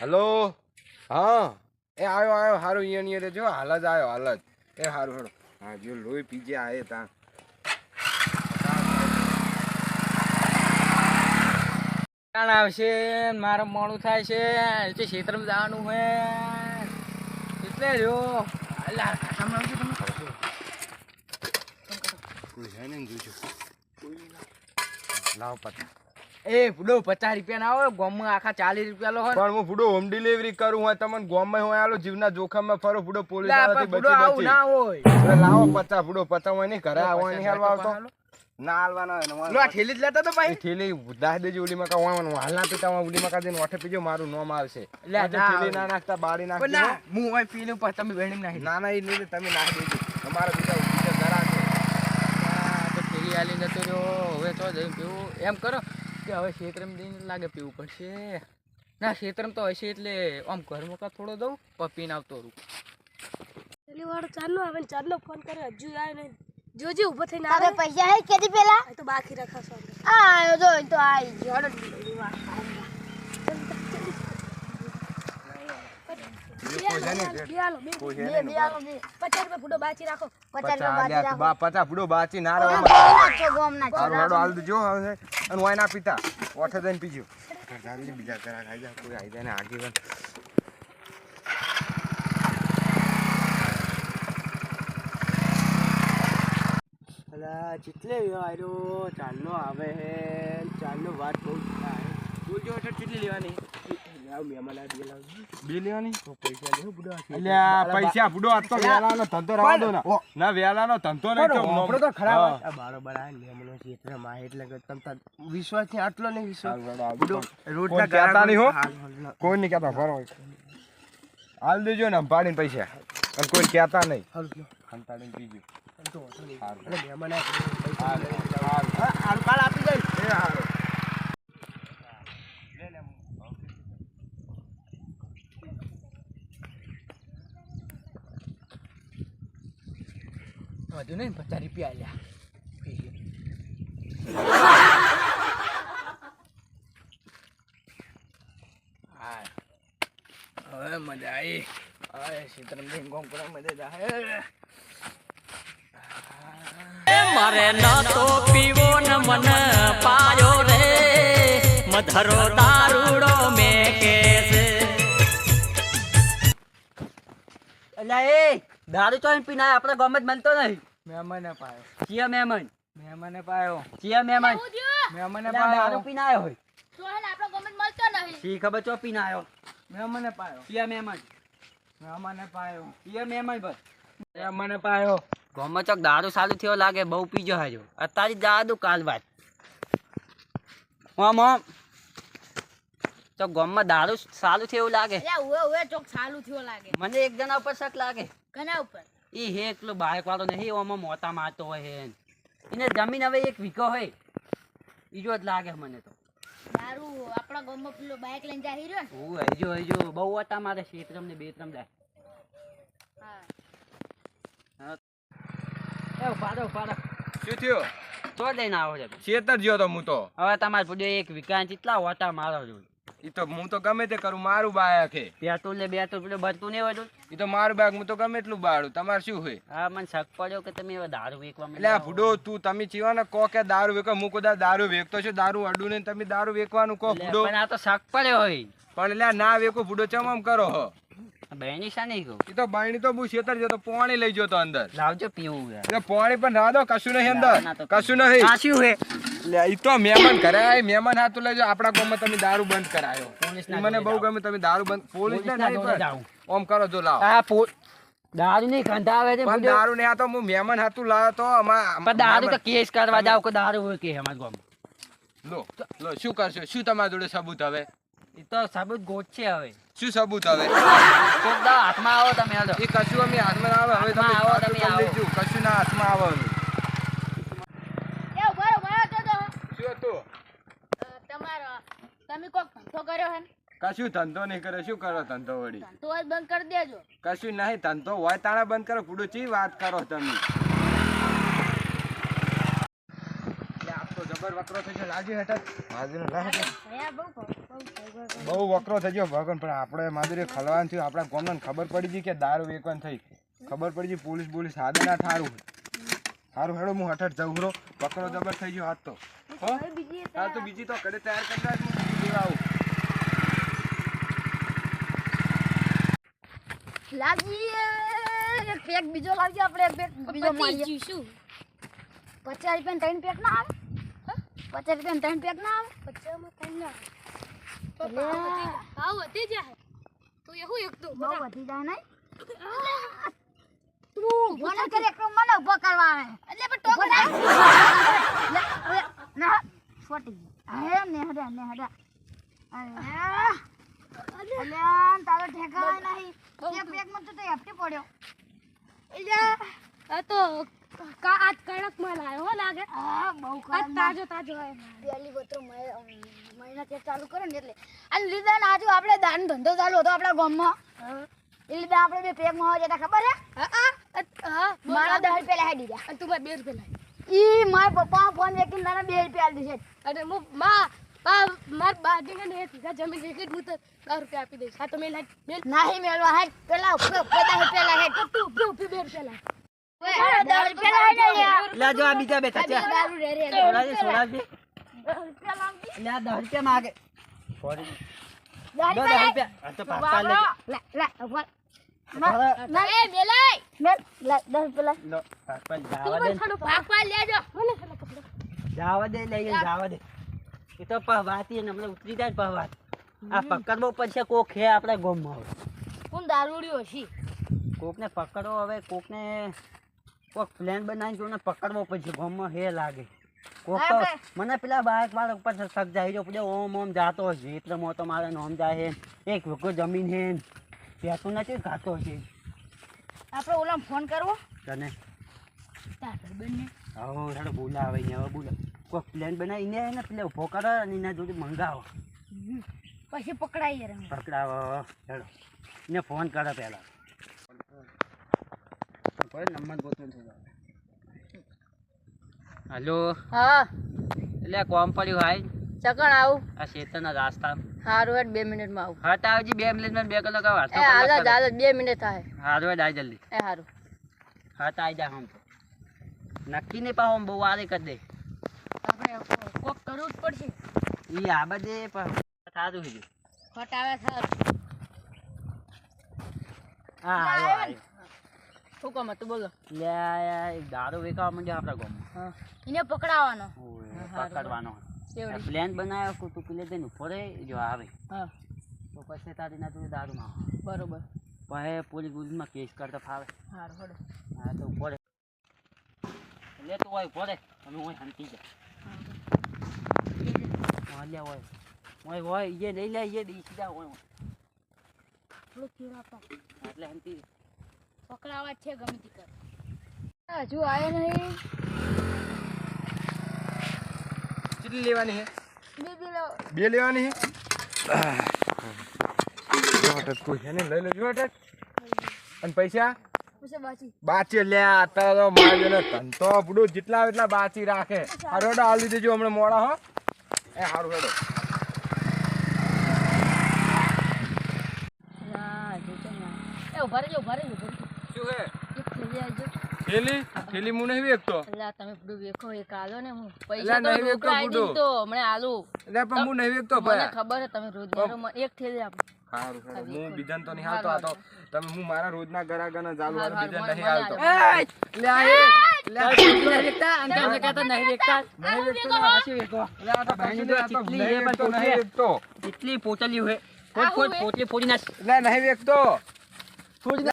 Hello હા. એ આવ્યો આવ્યો હારું અહીંયા અહીંયા જો હાલ જ આવ્યો હાલ જ. એ સારું હારું. હા જો લોહી પીજે આવે ત્યાં આવશે? મારે મોડું થાય છે. એટલે ક્ષેત્રમાં જવાનું હે. એટલે જો. છે. લાવ પતા એ ફૂડો પચાસ રૂપિયા ના આવે ગોમમાં આખા ચાલીસ રૂપિયા લો હોય. પણ હું ફૂડો હોમ ડિલિવરી કરું હોય તમને ગોમમાં હોય આલો જીવના જોખમમાં ફરો ફૂડો પોલીસ આવું ના હોય. લાવો પચાસ ફૂડો પચાસ હોય નહીં ઘરે આવવા નહીં હાલવા આવતો. ના હાલવાના હોય લો, ઠેલી જ લેતા તો ભાઈ. ઠેલી દાહ દેજો ઓલી મકા વાવવાનું હાલ ના પીતા હું ઓલી મકા દઈને ઓઠે પીજો મારું નામ આવશે. એટલે ઠેલી. ના નાખતા બાળી નાખતા હું હોય પીલું પણ તમે વેણી નાખી ના ના એ નહીં તમે નાખી દેજો. તમારા બીજા ઘર ઘરા છે. આ તો ઠેલી હાલી જતો રહ્યો હવે તો જઈ પીવું. એમ કરો. કે હવે શેતરમ દઈને લાગે પીવું પડશે. ના શેતરમ તો હશે એટલે આમ ઘરમાં કા થોડો દઉં પપ્પીને આવતો રહું. પેલી વાર ચાલનો આવે ચાલો ફોન કરે હજુ આવે નહીં. જોજે ઊભો થઈને આવે. પૈસા હે કેદી પેલા? તો બાકી રખાશો. આ જો તો એ તો આઈ ગયો હળો ડીલી વાત બે હાલો, બે હાલો, બે. કોઈ છે બે નહીં બે આલો બે પચાસ રૂપિયા ફૂટો બાચી ના રાખો. રહેવામાં ગોમ ના છો ગોમ ના છો હારું હાડો હાલ દેજો હવે અને વાય ના પીતા. ઓઠે જઈને પીજો. બીજા ઘરા ખાઈ જા કોઈ આઈ જાય ને આગેવાન. અલા આવ્યો ચાલનો આવે હે. ચાલનો વાત બહુ બોલજો એટલે ચીટલી લેવાની. પૈસા બુડો. આજ તો વેલાનો ધંધો રવા દો ના. ના વેલાનો ધંધો નહીં તો આપણો તો હા. ખરાબ આ આ મહેમાનો ક્ષેત્રમાં આવે એટલે કે તમ વિશ્વાસથી આટલો નહીં વિશ્વાસ. હારું હાડો, હાલ દેજો. રોજના કોઈ નહીં હો. હાલ, હાલ, હાલ. કોઈ નહીં કહેતા ફરો હાલ દેજો ને પાડીને પૈસા. અને કોઈ કહેતા નહીં. પીજો હાલ. હાલ, હાલ. આપી એ હારું. વધુ નહીં પચાસ રૂપિયા આલ્યા. હા. હવે મજા આવી. હવે સીતરમજી ગોમ કરવા મજા આવે. મારે ન તો પીવો ન મન પાયો રે. મધરો દારૂડો મે કે છે અલ્યા એ દારૂ ચોઈન પીને આયા, આપણે ગમે જ મળતો નહીં. મહેમાને પાયો. ચિયા મહેમાન મહેમાને પાયો. ચિયા મહેમાન મહેમાને પાયો દારૂ પાયો. પીને હોય. તો હે ને આપણો ગમે મળતો નહીં. સી ખબર ચો પીને આવ્યો મહેમાને પાયો. ચિયા મહેમાન મહેમાને પાયો. ચિયા મહેમાન બસ. મહેમાને પાયો. ગમે ચોક દારૂ સારું થયો લાગે બહુ પીજો હજો. અત્યારે દાદુ કાલ વાત. ઓમ ઓમ તો ગમમાં દારૂ સારું થયું લાગે? અલ્યા ઉવે ઉવે ચોક ચાલુ થયો લાગે. મને એક જણા ઉપર શક લાગે. કના ઉપર. એ હે એકલો બાઇક વાળો નહીં ઓમાં મોતા મારતો હોય હે. એને જમીન હવે એક વીઘો હોય. બીજો જ લાગે મને તો. સારું આપણા ગામમાં પેલો બાઇક લઈને જાહી રહ્યો ને. હું હજુ હજુ બહુ હતા મારે શેતરમ ને બેતરમ જાય. હા. એ ઉપાડો ઉપાડો શું થયું? તો લઈને આવો છે શેતર જ્યો તો હું તો. હવે તમારે પૂછ્યો એક વિકાન કેટલા ઓટા મારો છો? તો હું તો ગમે તે કરું મારું બાયક હે. બેટું ને બેટું પેલું ભરતું નહીં હોય એ તો મારું બાયક હું તો ગમે એટલું બાળું. તમારે શું હોય? હા મને શક પડ્યો કે તમે હવે દારૂ વેકવા એટલે ભૂડો તું તમે ચીવા ને કહો કે દારૂ વેકો હું કદા દારૂ વેકતો છું દારૂ અડું ને તમે દારૂ વેકવાનું કહો ભૂડો. પણ આ તો શક પડ્યો હોય. પણ એટલે ના વેકો ભૂડો ચમ આમ કરો હો? બહેની શા નહીં કહું? એ તો બાયણી તો હું છેતર જતો પાણી લઈ જતો અંદર. લાવજો પીવું યાર. પોણી પણ રાદો કશું નહીં અંદર. કશું નહીં. આ હે? ઈ તો મહેમાન ઘરે આય મહેમાન હાથ લઈ આપડા આપણા ગામમાં તમે દારૂ બંધ કરાયો. મને બહુ ગમે તમે દારૂ બંધ પોલીસ ને જાઉં. ઓમ કરો જો લાવો. આ પો દારૂ નહીં ગંધા આવે છે પણ દારૂ નહીં આ તો હું મહેમાન હાથું લાવ્યો તો અમાર પણ દારૂ તો કેસ કરવા જાવ કે દારૂ હોય કે અમાર ગામમાં. લો લો શું કરશો? શું તમારા જોડે સબૂત હવે? એ તો સાબુત ગોટ છે હવે. શું સબૂત હવે કોક દા હાથમાં આવો તમે હાલો. એ કશું અમે હાથમાં આવે હવે તમે આવો, તમે આવો. કશું ના હાથમાં આવે હવે. એ ઊભા ઊભા તો તો શું હતું? તમારો તમે કોક ધંધો કર્યો હે કશું ધંધો નહીં કરે શું કરો ધંધો વળી? ધંધો બંધ કરી દેજો. કશું નહીં ધંધો હોય તાણા બંધ કરો પૂડું ચી વાત કરો તમે? જબર વકરો થઈ ગયો. લાજી માધુરી બહુ બહુ બહુ બહુ વકરો થઈ ગયો ભગવાન પણ આપણે માધુરી ખલવાન થયું. આપણા ગોમન ખબર પડી ગઈ કે દારૂ વેકવાન થઈ ખબર પડી ગઈ પોલીસ પોલીસ હાથે ના થારું સારું હેડો હું હઠ જવું રો વકરો જબર થઈ ગયો હાથ તો. હા? તો બીજી તો કડે તૈયાર કરતા હું લાગી એક પેક બીજો લાવજો આપણે એક પેક બીજો મારીએ. શું? પચાસ રૂપિયા ત્રણ પેક ના આવે? પચાસ રૂપિયા ત્રણ પેક ના આવે? પચામાં કઈ ના એટલે ભાવ વધી જાય તું એવું એક તો બહુ વધી જાય નહીં? તું મને કરે એક મને ઊભો કરવા આવે એટલે પણ ટોક ના છોટી હે ને હડા ને હડા અરે અલ્યા તારો ઠેકાય નહીં. એક પેકમાં તો તે હપ્તે પડ્યો. આ તો કા આજ કડકમાં લાયો હો લાગે? હા બહુ કડક તાજો તાજો આવ્યો પહેલી વતરો મહિના કે ચાલુ કરે ને એટલે. અને લીધા ને આજુ આપણે દાન ધંધો ચાલુ હતો આપણા ગામમાં. એટલે બે આપણે બે પેગમાં જતા ખબર હે? હા હા. હા મારા દસ રૂપિયા લહાઈ દીધા અને તું મારે બે રૂપિયા લાવી ઈ મારા પપ્પા ફોન વેકીને તારા બે રૂપિયા દીધે અને હું મા માર બાજુને ને સીધા જમીન વેચી હું તો દસ રૂપિયા આપી દઈશ. હા તો મેં લાવી નહીં મેળવા હે. પેલા પચાસ રૂપિયા લાહે તું બે રૂપિયા લાવી ને યાર એટલે આ જો આ બીજા બેઠા છે. દારૂ રે રે સોડાજી સોડાજી દસ રૂપિયા માગે. લે. ના જાવા દે જાવા દે. જાવા દે ને ઉતરી જાય ને પહવાત. આ પકડવો પડશે કોક હે આપણે ગોમમાં હું દારૂડ્યો છી કોકને પકડો હવે કોકને કોક પ્લાન જો ને પકડવો પડશે ગોમમાં હે લાગે. કોક તો મને પેલા બાઇક વાળા ઉપર સક જાય જો પેલો ઓમ ઓમ જાતો હશે. એટલે મો તો મારે નોમ જાય હે. એક વખત જમીન હે. પેતું નથી ગાતો છે આપણે ઓલા ફોન કરવો? તને? ભાઈબંધને હવે હેડો બોલાવે ને હવે બોલા કોક પ્લાન બનાવીને હે ને પેલા ઊભો કરે અને એના જોડે મંગાવો. પછી પકડાઈ પકડાવો હેડો. ને ફોન કરે પહેલા કોઈ નંબર ગોતવો હલો. હા. એટલે કોમ પડ્યું હાય. ચકણ આવું. આ શેતરના રાસ્તા. હારું હેડ બે મિનિટમાં આવું. હટ આવજી બે મિનિટમાં બે કલાક આવ. એ હાલ હાલ બે મિનિટ થાય. હારું હેડ આઈ જલ્દી. એ હારું. તો આવી જા હમ તો. નક્કી નહીં પાહો બહુ વારે કરી દે. આપણે કોક કરવું જ પડશે. ઈ આ બધે પણ સારું છે. ખોટ આવે સર હા આવ્યો આવ્યો શું કામ હતું? બોલો. લે દારૂ વેકાવા માંડ્યો આપણા ગામમાં. એને હારું. પકડવાનો. પ્લાન બનાવ્યો કે તું પેલે તેનું ઉપર જો આવે. હા. તો પછી તારી ના તું દારૂ માં બરોબર. પછી પોલીસ પોલીસમાં કેસ કરતા ફાવે. હા તો ઉપર લે તો હોય પડે અમે હોય શાંતિ જા હા હોય હોય હોય એ લઈ લે એ દી સીધા હોય એટલે હંતી પકડાવા છે ગમે તે કર. હજુ આવે નહીં. કેટલી લેવાની છે? બે બે લો. બે લેવાની છે? હઠઠ કોઈ છે ને લઈ લેજો અને પૈસા? બાચી બાચી લે અત્યારે તો મારે ને ધંધો જેટલા એટલા બાચી રાખે. હારો હેડો આલી દેજો હમણાં મોડા હો. એ હારું હેડો. ઊભા રહેજો ઊભા રહેજો. શું હે? એક થેલી થેલી? થેલી હું નહીં વેચતો એટલે તમે બધું વેખો એક આલો ને હું પૈસા તો નહીં વેચતો રોકડા આલી બુડો. આલુ. એટલે પણ હું નહીં ભાઈ મને ખબર છે તમે રોજ મારો એક થેલી આપો. હારું હેડો હું બીજાને તો નહીં હાલતો આ તો તમે હું મારા રોજના ગરાગના ચાલુ હારું, હારું બીજાને નહીં મને હાલતો. લે આ લે આ વેચતા અને તમને કહેતા નહીં વેચતા નહીં ને હાચી વેચો. લે આ તો કશું તો ચીટલી એ પણ તો. નહીં વેચતો એટલી પોટલી હોય કોઈ કોઈ પોચલી ફોડી નાખ. લે નહીં વેચતો ફોડી